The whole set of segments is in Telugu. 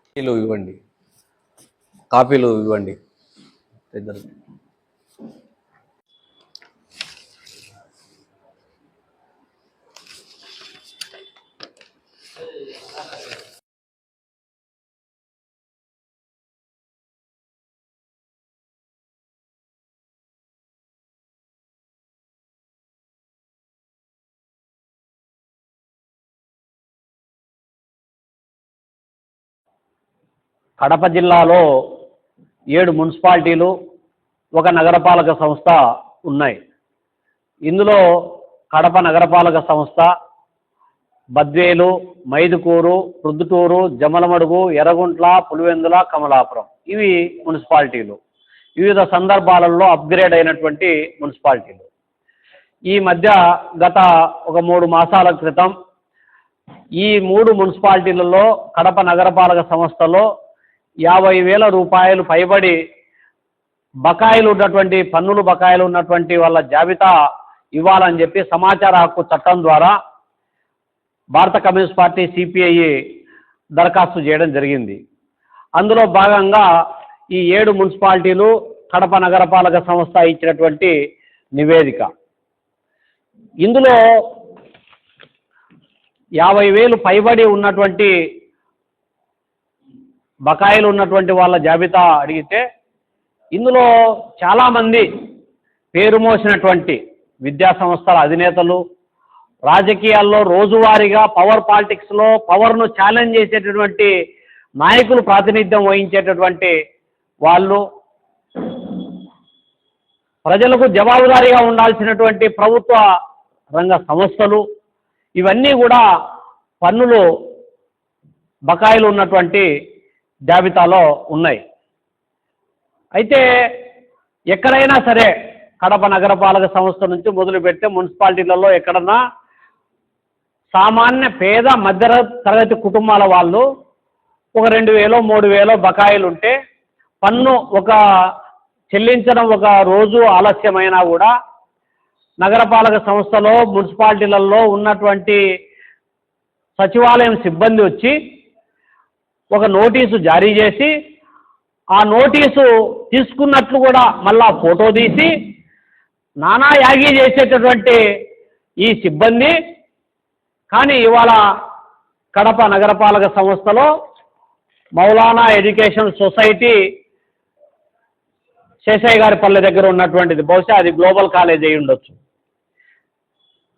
కాపీలు ఇవ్వండి. కాపీలు ఇవ్వండి. ఇద్దరు. కడప జిల్లాలో ఏడు మున్సిపాలిటీలు ఒక నగరపాలక సంస్థ ఉన్నాయి. ఇందులో కడప నగరపాలక సంస్థ బద్వేలు మైదుకూరు ప్రొద్దుటూరు జమలమడుగు ఎర్రగుంట్ల పులివెందుల కమలాపురం. ఇవి మున్సిపాలిటీలు. వివిధ సందర్భాలలో అప్గ్రేడ్ అయినటువంటి మున్సిపాలిటీలు. ఈ మధ్య గత ఒక మూడు మాసాల క్రితం ఈ మూడు మున్సిపాలిటీలలో కడప నగరపాలక సంస్థలో యాభై వేల రూపాయలు పైబడి బకాయిలు ఉన్నటువంటి పన్నులు బకాయిలు ఉన్నటువంటి వాళ్ళ జాబితా ఇవ్వాలని చెప్పి సమాచార హక్కు చట్టం ద్వారా భారత కమ్యూనిస్ట్ పార్టీ సిపిఐ దరఖాస్తు చేయడం జరిగింది. అందులో భాగంగా ఈ ఏడు మున్సిపాలిటీలు కడప నగరపాలక సంస్థ ఇచ్చినటువంటి నివేదిక. ఇందులో యాభై వేలు పైబడి ఉన్నటువంటి బకాయిలు ఉన్నటువంటి వాళ్ళ జాబితా అడిగితే ఇందులో చాలామంది పేరు మోసినటువంటి విద్యా సంస్థల అధినేతలు రాజకీయాల్లో రోజువారీగా పవర్ పాలిటిక్స్లో పవర్ను ఛాలెంజ్ చేసేటటువంటి నాయకులు ప్రాతినిధ్యం వహించేటటువంటి వాళ్ళు ప్రజలకు జవాబుదారీగా ఉండాల్సినటువంటి ప్రభుత్వ రంగ సంస్థలు ఇవన్నీ కూడా పన్నులు బకాయిలు ఉన్నటువంటి జాబితాలో ఉన్నాయి. అయితే ఎక్కడైనా సరే కడప నగరపాలక సంస్థ నుంచి మొదలు పెడితే మున్సిపాలిటీలలో ఎక్కడన్నా సామాన్య పేద మధ్య తరగతి కుటుంబాల వాళ్ళు ఒక రెండు వేలో మూడు వేలో బకాయిలు ఉంటే పన్ను ఒక చెల్లించడం ఒక రోజు ఆలస్యమైనా కూడా నగరపాలక సంస్థలో మున్సిపాలిటీలలో ఉన్నటువంటి సచివాలయం సిబ్బంది వచ్చి ఒక నోటీసు జారీ చేసి ఆ నోటీసు తీసుకున్నట్లు కూడా మళ్ళా ఫోటో తీసి నానా యాగి చేసేటటువంటి ఈ సిబ్బంది కానీ ఇవాళ కడప నగరపాలక సంస్థలో మౌలానా ఎడ్యుకేషన్ సొసైటీ శేషయ్య గారి పల్లె దగ్గర ఉన్నటువంటిది. బహుశా అది గ్లోబల్ కాలేజ్ అయి ఉండొచ్చు.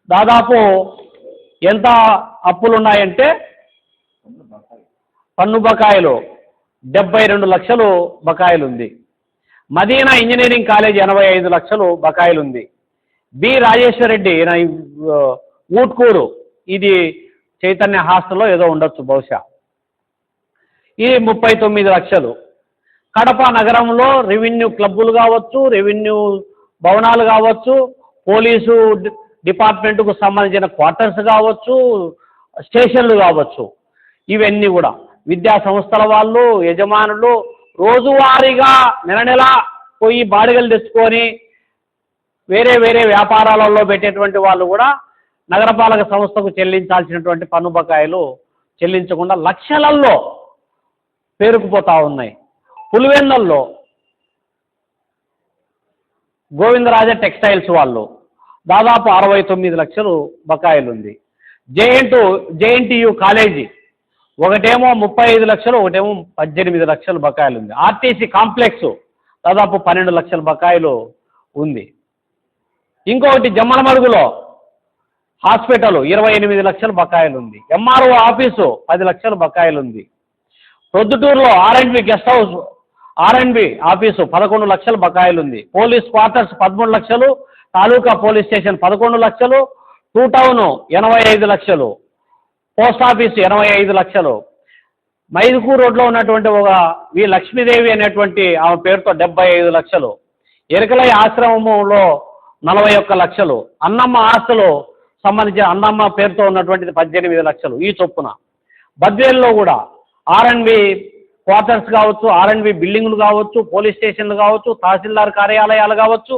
దాదాపు ఎంత అప్పులు ఉన్నాయంటే పన్ను బకాయిలు. డెబ్బై రెండు లక్షలు బకాయిలు ఉంది మదీనా ఇంజనీరింగ్ కాలేజ్ ఎనభై ఐదు లక్షలు బకాయిలు ఉంది బి రాజేశ్వర రెడ్డి ఊట్కూరు. ఇది చైతన్య హాస్టల్లో ఏదో ఉండొచ్చు బహుశా. ఇది ముప్పై తొమ్మిది లక్షలు. కడప నగరంలో రెవెన్యూ క్లబ్బులు కావచ్చు రెవెన్యూ భవనాలు కావచ్చు పోలీసు డిపార్ట్మెంట్కు సంబంధించిన క్వార్టర్స్ కావచ్చు స్టేషన్లు కావచ్చు. ఇవన్నీ కూడా. విద్యా సంస్థల వాళ్ళు యజమానులు రోజువారీగా నెల నెల పోయి బాడిగలు తెచ్చుకొని వేరే వేరే వ్యాపారాలలో పెట్టేటువంటి వాళ్ళు కూడా నగరపాలక సంస్థకు చెల్లించాల్సినటువంటి పన్ను బకాయిలు చెల్లించకుండా లక్షలల్లో పేరుకుపోతా ఉన్నాయి. పులివెందల్లో గోవిందరాజ టెక్స్టైల్స్ వాళ్ళు దాదాపు అరవై తొమ్మిది లక్షలు బకాయిలు ఉంది జేఎన్టు జేఎన్టీయు కాలేజీ ఒకటేమో ముప్పై ఐదు లక్షలు ఒకటేమో పద్దెనిమిది లక్షలు బకాయిలు ఉంది. ఆర్టీసీ కాంప్లెక్స్ దాదాపు పన్నెండు లక్షల బకాయిలు ఉంది. ఇంకొకటి జమ్మలమడుగులో హాస్పిటల్ ఇరవై ఎనిమిది లక్షల బకాయిలు ఉంది. ఎంఆర్ఓ ఆఫీసు పది లక్షల బకాయిలు ఉంది. ప్రొద్దుటూరులో ఆర్ఎండ్బి గెస్ట్ హౌస్ ఆర్ఎండ్బి ఆఫీసు పదకొండు లక్షల బకాయిలు ఉంది. పోలీస్ క్వార్టర్స్ పదమూడు లక్షలు తాలూకా పోలీస్ స్టేషన్ పదకొండు లక్షలు టూ టౌన్ ఎనభై ఐదు లక్షలు. పోస్ట్ ఆఫీస్ ఎనభై ఐదు లక్షలు. మైదుకూరు రోడ్లో ఉన్నటువంటి ఒక వి లక్ష్మీదేవి అనేటువంటి ఆమె పేరుతో డెబ్బై ఐదు లక్షలు. ఎరకలై ఆశ్రమంలో నలభై ఒక్క లక్షలు. అన్నమ్మ ఆస్తులు సంబంధించిన అన్నమ్మ పేరుతో ఉన్నటువంటిది పద్దెనిమిది లక్షలు ఈ చొప్పున. బద్వేల్లో కూడా ఆర్ఎన్బి క్వార్టర్స్ కావచ్చు ఆర్ఎన్బి బిల్డింగ్లు కావచ్చు పోలీస్ స్టేషన్లు కావచ్చు తహసీల్దార్ కార్యాలయాలు కావచ్చు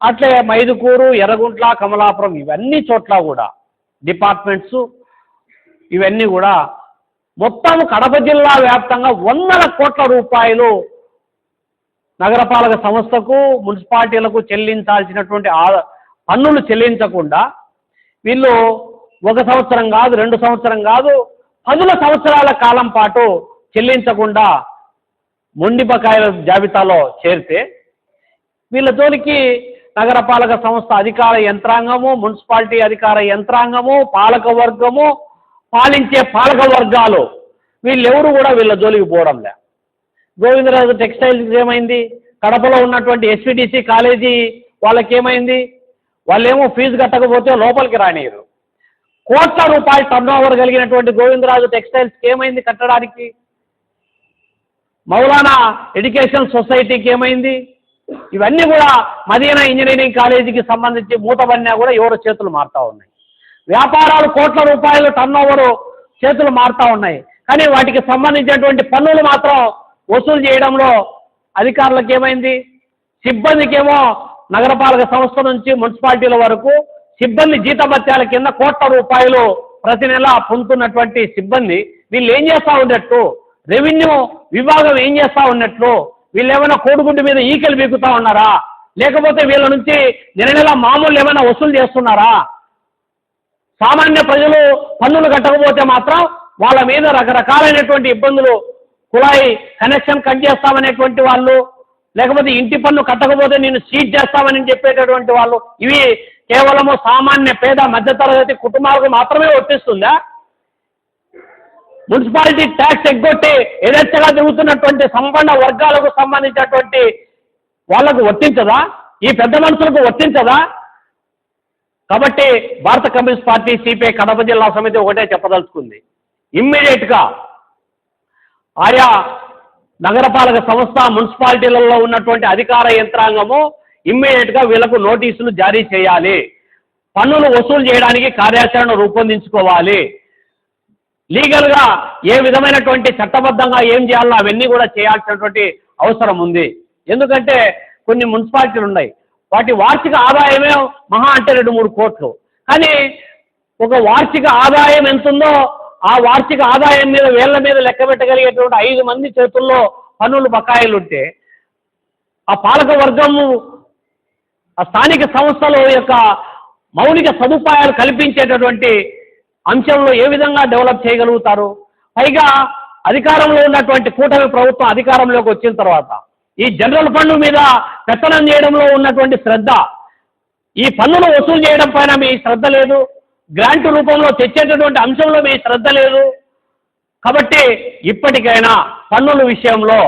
అట్లే మైదుకూరు ఎర్రగుంట్ల కమలాపురం ఇవన్నీ చోట్ల కూడా డిపార్ట్మెంట్స్ ఇవన్నీ కూడా మొత్తం కడప జిల్లా వ్యాప్తంగా వందల కోట్ల రూపాయలు నగరపాలక సంస్థకు మున్సిపాలిటీలకు చెల్లించాల్సినటువంటి ఆ- పన్నులు చెల్లించకుండా వీళ్ళు ఒక సంవత్సరం కాదు రెండు సంవత్సరం కాదు పదుల సంవత్సరాల కాలం పాటు చెల్లించకుండా మొండిపకాయల జాబితాలో చేరితే వీళ్ళ జోలికి నగరపాలక సంస్థ అధికార యంత్రాంగము మున్సిపాలిటీ అధికార యంత్రాంగము పాలక వర్గము పాలించే పాలక వర్గాలు వీళ్ళెవరు కూడా వీళ్ళ జోలికి పోవడం లే గోవిందరాజు టెక్స్టైల్స్ ఏమైంది? కడపలో ఉన్నటువంటి ఎస్విడిసి కాలేజీ వాళ్ళకి ఏమైంది వాళ్ళేమో ఫీజు కట్టకపోతే లోపలికి రానియరు కోట్ల రూపాయల టర్న్ ఓవర్ కలిగినటువంటి గోవిందరాజు టెక్స్టైల్స్కి ఏమైంది కట్టడానికి? మౌలానా ఎడ్యుకేషన్ సొసైటీకి ఏమైంది? ఇవన్నీ కూడా మదీనా ఇంజనీరింగ్ కాలేజీకి సంబంధించి మూతబడినా కూడా ఎవరో చేతులు మారుతా ఉన్నాయి. వ్యాపారాలు కోట్ల రూపాయలు టర్న్ ఓవర్ చేతులు మారుతా ఉన్నాయి. కానీ వాటికి సంబంధించినటువంటి పన్నులు మాత్రం వసూలు చేయడంలో అధికారులకు ఏమైంది? సిబ్బందికేమో నగరపాలక సంస్థ నుంచి మున్సిపాలిటీల వరకు సిబ్బంది జీతభత్యాల కింద కోట్ల రూపాయలు ప్రతి నెల పొందుతున్నటువంటి సిబ్బంది వీళ్ళు ఏం చేస్తా ఉన్నట్టు? రెవెన్యూ విభాగం ఏం చేస్తా ఉన్నట్లు వీళ్ళు ఏమైనా కోడిగుడ్డు మీద ఈకలు బీకుతా ఉన్నారా? లేకపోతే వీళ్ళ నుంచి నెల నెల మామూలు ఏమైనా వసూలు చేస్తున్నారా? సామాన్య ప్రజలు పన్నులు కట్టకపోతే మాత్రం వాళ్ళ మీద రకరకాలైనటువంటి ఇబ్బందులు కుళాయి కనెక్షన్ కట్ చేస్తామనేటువంటి వాళ్ళు లేకపోతే ఇంటి పన్ను కట్టకపోతే నేను సీట్ చేస్తామని చెప్పేటటువంటి వాళ్ళు ఇవి కేవలము సామాన్య పేద మధ్యతరగతి కుటుంబాలకు మాత్రమే వర్తిస్తుందా? మున్సిపాలిటీ ట్యాక్స్ ఎగ్గొట్టి ఎదర్చగా తిరుగుతున్నటువంటి సంపన్న వర్గాలకు సంబంధించినటువంటి వాళ్ళకు వర్తించదా? ఈ పెద్ద మనుషులకు వర్తించదా? కాబట్టి భారత కమ్యూనిస్ట్ పార్టీ సిపిఐ కడప జిల్లా సమితి ఒకటే చెప్పదలుచుకుంది. ఇమ్మీడియట్గా ఆయా నగరపాలక సంస్థ మున్సిపాలిటీలలో ఉన్నటువంటి అధికార యంత్రాంగము ఇమ్మీడియట్గా వీళ్ళకు నోటీసులు జారీ చేయాలి. పన్నులు వసూలు చేయడానికి కార్యాచరణ రూపొందించుకోవాలి. లీగల్గా ఏ విధమైనటువంటి చట్టబద్ధంగా ఏం చేయాలో అవన్నీ కూడా చేయాల్సినటువంటి అవసరం ఉంది. ఎందుకంటే కొన్ని మున్సిపాలిటీలు ఉన్నాయి. వాటి వార్షిక ఆదాయమే మహా అంటే రెండు మూడు కోట్లు. కానీ ఒక వార్షిక ఆదాయం ఎంత ఉందో ఆ వార్షిక ఆదాయం మీద వేళ్ళ మీద లెక్క పెట్టగలిగేటువంటి ఐదు మంది చేతుల్లో పన్నులు బకాయిలు ఉంటే ఆ పాలక వర్గము ఆ స్థానిక సంస్థల యొక్క మౌలిక సదుపాయాలు కల్పించేటటువంటి అంశంలో ఏ విధంగా డెవలప్ చేయగలుగుతారు? పైగా అధికారంలో ఉన్నటువంటి కూటమి ప్రభుత్వం అధికారంలోకి వచ్చిన తర్వాత ఈ జనరల్ ఫండ్ మీద పెత్తనం చేయడంలో ఉన్నటువంటి శ్రద్ధ ఈ పన్నులు వసూలు చేయడం పైన మీ శ్రద్ధ లేదు గ్రాంట్ రూపంలో తెచ్చేటటువంటి అంశంలో మీ శ్రద్ధ లేదు. కాబట్టి ఇప్పటికైనా పన్నుల విషయంలో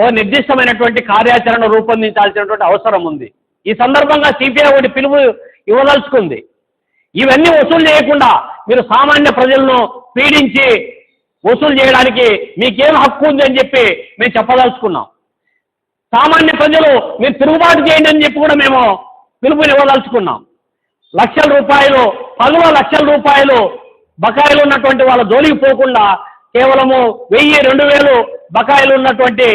ఓ నిర్దిష్టమైనటువంటి కార్యాచరణ రూపొందించాల్సినటువంటి అవసరం ఉంది. ఈ సందర్భంగా సిపిఐ ఒకటి పిలుపు ఇవ్వదలుచుకుంది. ఇవన్నీ వసూలు చేయకుండా మీరు సామాన్య ప్రజలను పీడించి వసూలు చేయడానికి మీకేం హక్కు ఉంది అని చెప్పి మేము చెప్పదలుచుకున్నాం. సామాన్య ప్రజలు మీరు తిరుగుబాటు చేయండి అని చెప్పి కూడా మేము పిలుపునివ్వదలుచుకున్నాం లక్షల రూపాయలు పలువ లక్షల రూపాయలు బకాయిలు ఉన్నటువంటి వాళ్ళ జోలికి పోకుండా కేవలము వెయ్యి రెండు వేలు బకాయిలు ఉన్నటువంటి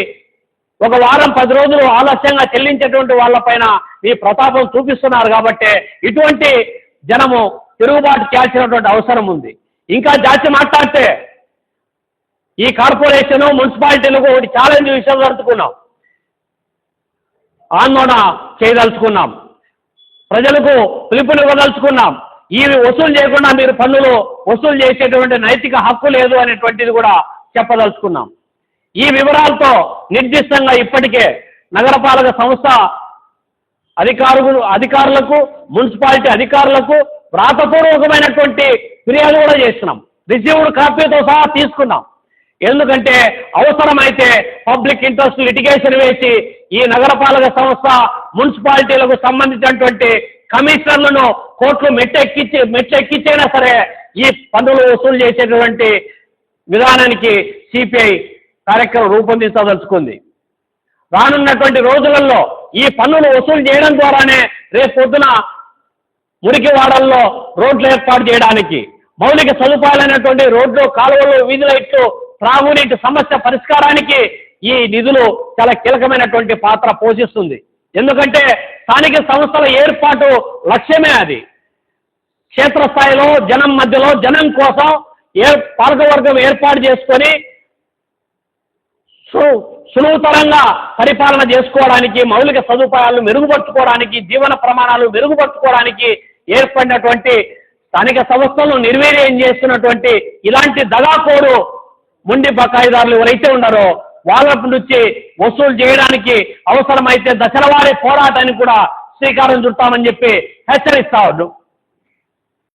ఒక వారం పది రోజులు ఆలస్యంగా చెల్లించేటువంటి వాళ్ళపైన మీ ప్రతాపం చూపిస్తున్నారు కాబట్టి ఇటువంటి జనము తిరుగుబాటు చేయాల్సినటువంటి అవసరం ఉంది. ఇంకా జాతి మాట్లాడితే ఈ కార్పొరేషను మున్సిపాలిటీలకు ఒకటి ఛాలెంజ్ విషయం జరుపుకున్నాం. ఆందోళన చేయదలుచుకున్నాం. ప్రజలకు పిలుపునివ్వదలుచుకున్నాం ఇవి వసూలు చేయకుండా మీరు పన్నులు వసూలు చేసేటువంటి నైతిక హక్కు లేదు అనేటువంటిది కూడా చెప్పదలుచుకున్నాం. ఈ వివరాలతో నిర్దిష్టంగా ఇప్పటికే నగరపాలక సంస్థ అధికారులు అధికారులకు మున్సిపాలిటీ అధికారులకు వ్రాతపూర్వకమైనటువంటి ఫిర్యాదు కూడా చేస్తున్నాం. రిసీవ్డ్ కాపీతో సహా తీసుకున్నాం. ఎందుకంటే అవసరమైతే పబ్లిక్ ఇంట్రెస్ట్ లిటిగేషన్ వేసి ఈ నగరపాలక సంస్థ మున్సిపాలిటీలకు సంబంధించినటువంటి కమిషనర్లను కోర్టులు మెట్టెక్కించి మెట్టెక్కించైనా సరే ఈ పన్నులు వసూలు చేసేటువంటి విధానానికి సిపిఐ కార్యక్రమం రూపొందించదలుచుకుంది. రానున్నటువంటి రోజులలో ఈ పన్నులు వసూలు చేయడం ద్వారానే రేపు పొద్దున మురికి వాడల్లో రోడ్లు ఏర్పాటు చేయడానికి మౌలిక సదుపాయాలైనటువంటి రోడ్లు కాలువలు వీధుల ఇట్లు త్రాగునీటి సమస్య పరిష్కారానికి ఈ నిధులు చాలా కీలకమైనటువంటి పాత్ర పోషిస్తుంది. ఎందుకంటే స్థానిక సంస్థల ఏర్పాటు లక్ష్యమే అది. క్షేత్రస్థాయిలో జనం మధ్యలో జనం కోసం ఏ పాలకవర్గం ఏర్పాటు చేసుకొని సు సులువుతరంగా పరిపాలన చేసుకోవడానికి మౌలిక సదుపాయాలను మెరుగుపరుచుకోవడానికి జీవన ప్రమాణాలు మెరుగుపరుచుకోవడానికి ఏర్పడినటువంటి స్థానిక సంస్థలను నిర్వీర్యం చేస్తున్నటువంటి ఇలాంటి దగాకోరు ముండి బకాయిదారులు ఎవరైతే ఉన్నారో వాళ్ళ నుంచి వసూలు చేయడానికి అవసరమైతే దశలవారీ పోరాటానికి కూడా శ్రీకారం చుడతామని చెప్పి హెచ్చరిస్తా ఉన్నాం.